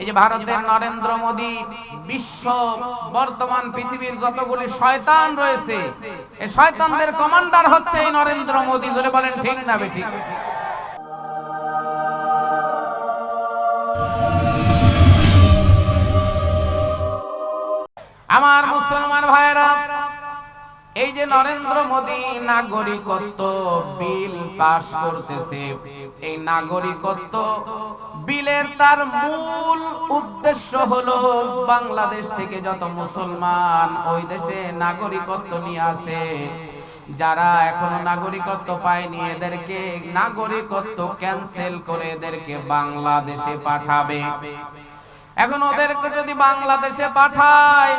এই যে ভারতের নরেন্দ্র মোদী, বিশ্ব, বর্তমান পৃথিবীর যতগুলি শয়তান রয়েছে এই শয়তানদের কমান্ডার হচ্ছে এই নরেন্দ্র মোদী। জোরে বলেন, ঠিক না বেঠিক? আমার মুসলমান ভাইরা এই যে নরেন্দ্র মোদী নাগরিকত্ব বিল পাশ করতেছে, এই নাগরিকত্ব বিলের তার মূল উদ্দেশ্য হলো বাংলাদেশ থেকে যত মুসলমান ওই দেশে নাগরিকত্ব নিয়ে আছে। যারা এখনও নাগরিকত্ব পায়নি, এদেরকে নাগরিকত্ব ক্যান্সেল করে এদেরকে বাংলাদেশে পাঠাবে। এখন ওদেরকে যদি বাংলাদেশে পাঠায়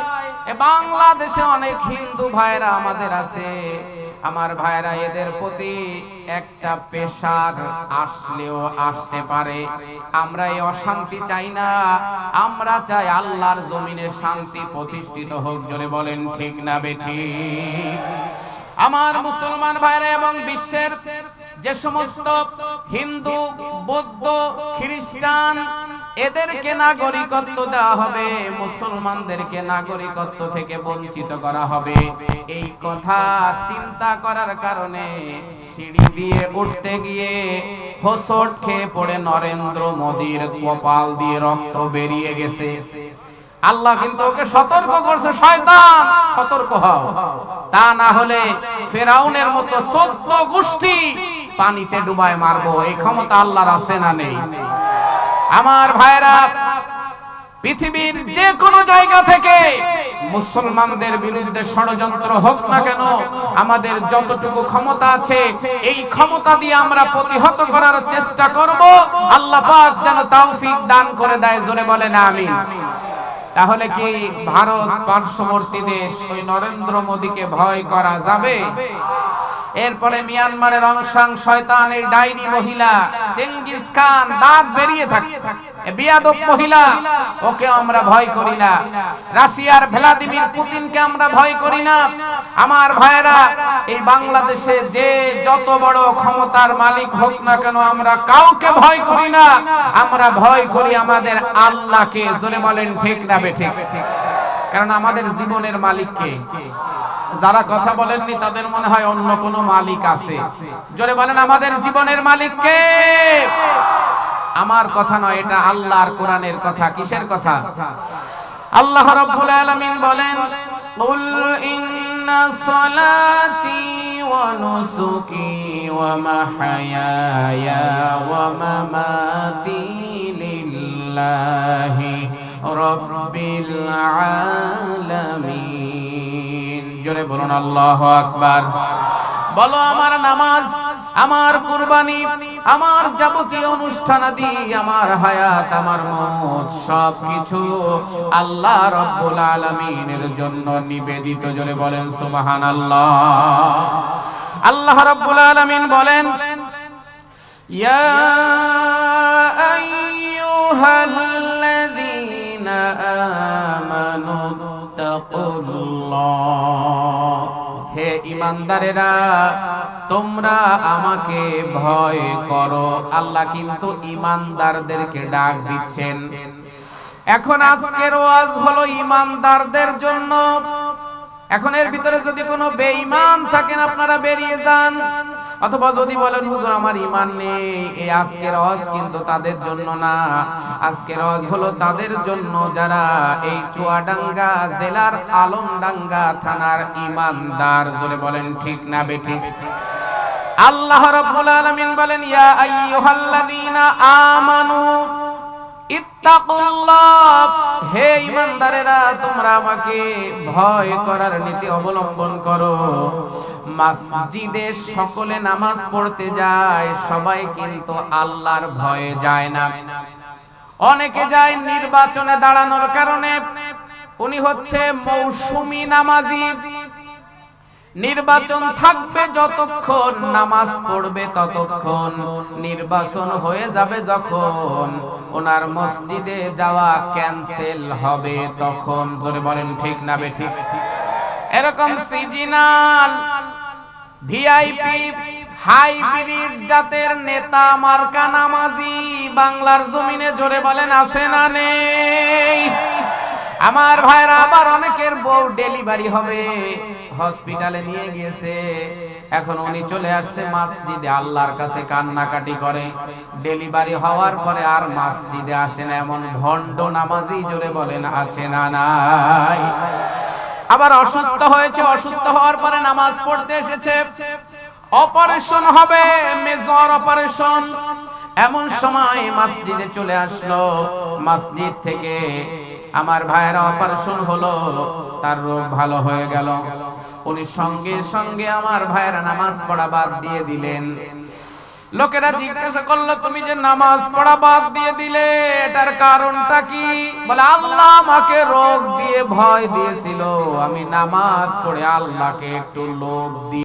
বাংলাদেশে অনেক হিন্দু ভাইরা আমাদের আছে। আমার ভাইরা এদের প্রতি একটা পেশার আসলেও আসতে পারে। আমরা এই অশান্তি চাই না। আমরা চাই আল্লাহর জমিনে শান্তি প্রতিষ্ঠিত হোক, জোরে বলেন ঠিক না বেঠি? আমার মুসলমান ভাইরা এবং বিশ্বের যে সমস্ত হিন্দু, বৌদ্ধ, খ্রিস্টান এদেরকে নাগরিকত্ব দেওয়া হবে মুসলমানদেরকে নাগরিকত্ব থেকে বঞ্চিত করা হবে। এই কথা চিন্তা করার কারণে সিঁড়ি দিয়ে উঠতে গিয়ে হোসট খেয়ে পড়ে নরেন্দ্র মোদীর কপাল দিয়ে রক্ত বেরিয়ে গেছে। আল্লাহ কিন্তু ওকে সতর্ক করছে শয়তান! সতর্ক হও। তা না হলে ফেরাউনের মতো চোদ্দ গোষ্ঠী পানিতে ডুবায় মারবো। এই ক্ষমতা আল্লাহর আছে না নেই। আমার ভাইরা পৃথিবীর যে কোনো জায়গা থেকে মুসলমানদের বিরুদ্ধে ষড়যন্ত্র হোক না কেন, আমাদের যতটুকু ক্ষমতা আছে, এই ক্ষমতা দিয়ে আমরা প্রতিহত করার চেষ্টা করব। আল্লাহ পাক যেন তৌফিক দান করে দেয়, জোরে বলেন আমিন। তাহলে কি ভারত পার্শ্ববর্তী দেশ ওই নরেন্দ্র মোদীকে ভয় করা যাবে? এরপরে মিয়ানমারের অংশাং শয়তান এই ডাইনি মহিলা চেঙ্গিস খান দাঁত বেরিয়ে থাকে। বিয়াদব মহিলা, ওকে আমরা ভয় করি না। রাশিয়ার ভ্লাদিমির পুতিনকে আমরা ভয় করি না। আমার ভাইরা এই বাংলাদেশে যে যত বড় ক্ষমতার মালিক হোক না কেন আমরা কাউকে ভয় করি না। আমরা ভয় করি আমাদের আল্লাহকে। জোরে বলেন, ঠিক না বেঠিক কারণ আমাদের জীবনের মালিককে যারা কথা বলেননি, তাদের মনে হয় অন্য কোন মালিক আছে। জোরে বলেন, আমাদের জীবনের মালিককে আমার কথা নয়, এটা আল্লাহর কোরআনের কথা। কিসের কথা? আল্লাহ রাব্বুল আলামিন বলেন কুল ইন্না সালাতি ওয়া নুসুকি ওয়া মাহয়ায়া বলুন আল্লাহু আকবার। বলো, আমার নামাজ, আমার কুরবানি, আমার যাবতীয় অনুষ্ঠান আদি, আমার হায়াত, আমার মত সব কিছু আল্লাহ রব্বুল আলামিনের জন্য নিবেদিত। জোরে বলেন, সুবহানাল্লাহ। আল্লাহ রব্বুল আলামিন বলেন, ইয়া আইয়ুহাল্লাযীনা আমানু, তাকুল্লাহ। হে ইমানদারেরা তোমরা আমাকে ভয় করো। আল্লাহ কিন্তু ইমানদারদেরকে ডাক দিচ্ছেন। এখন আজকের ওয়াজ হলো ইমানদারদের জন্য। এখন এর ভিতরে যদি কোনো থাকেন আপনারা বেরিয়ে যান। অথবা যদি বলেন, হুজুর, আমার ঈমান নেই। এই আজকের ওয়াজ কিন্তু তাদের জন্য না। আজকের ওয়াজ হলো তাদের জন্য যারা এই চুয়াডাঙ্গা জেলার আলমডাঙ্গা থানার ঈমানদার। জোরে বলেন, ঠিক না বেঠিক আল্লাহ রাব্বুল আলামিন বলেন, ইয়া আইয়ুহাল্লাযীনা আমানু ইত্তাকুল্লাহ। হে ইমানদারেরা তোমরা আমাকে ভয় করার নীতি অবলম্বন করো। মসজিদে সকলে নামাজ পড়তে যায়, সবাই কিন্তু আল্লাহর ভয়ে যায় না। অনেকে যায় নির্বাচনে দাঁড়ানোর কারণে। উনি হচ্ছে মৌসুমী নামাজি। নির্বাচন থাকবে যতক্ষণ, নামাজ পড়বে ততক্ষণ, নির্বাচন হয়ে যাবে যখন ওনার মসজিদে যাওয়া ক্যান্সেল হবে তখন। জোরে বলেন ঠিক না বে ঠিক? এরকম সিজনাল ভিআইপি হাইব্রিড জাতের নেতা মার্কা নামাজি, বাংলার জমিনে জোরে বলেন, আছে না নেই? আমার ভাইরা, আবার অনেকের বউ ডেলিভারি হবে, হসপিটালে নিয়ে গিয়েছে। এখন উনি চলে আসছে মসজিদে, আল্লাহর কাছে কান্নাকাটি করে। ডেলিভারি হওয়ার পরে আর মসজিদে আসে না, এমন ভণ্ড নামাজি জোরে বলেন, আছে না নাই? আবার অসুস্থ হয়েছে, অসুস্থ হওয়ার পরে নামাজ পড়তে এসেছে। অপারেশন হবে মেজর অপারেশন এমন সময় মসজিদে চলে আসলো। মসজিদ থেকে আমার ভাইয়ের অপারেশন হলো, তার রোগ ভালো হয়ে গেল। উনি সঙ্গে সঙ্গে আমার ভাইয়েরা নামাজ পড়া বাদ দিয়ে দিলেন। লোকেরা জিজ্ঞাসা করল, তুমি যে নামাজ পড়া বাদ দিয়ে দিলে, এটার কারণটা কি? বলে, আল্লাহ আমাকে রোগ দিয়ে ভয় দিয়েছিল। আমি নামাজ পড়ে আল্লাহকে একটু লোভ দিয়ে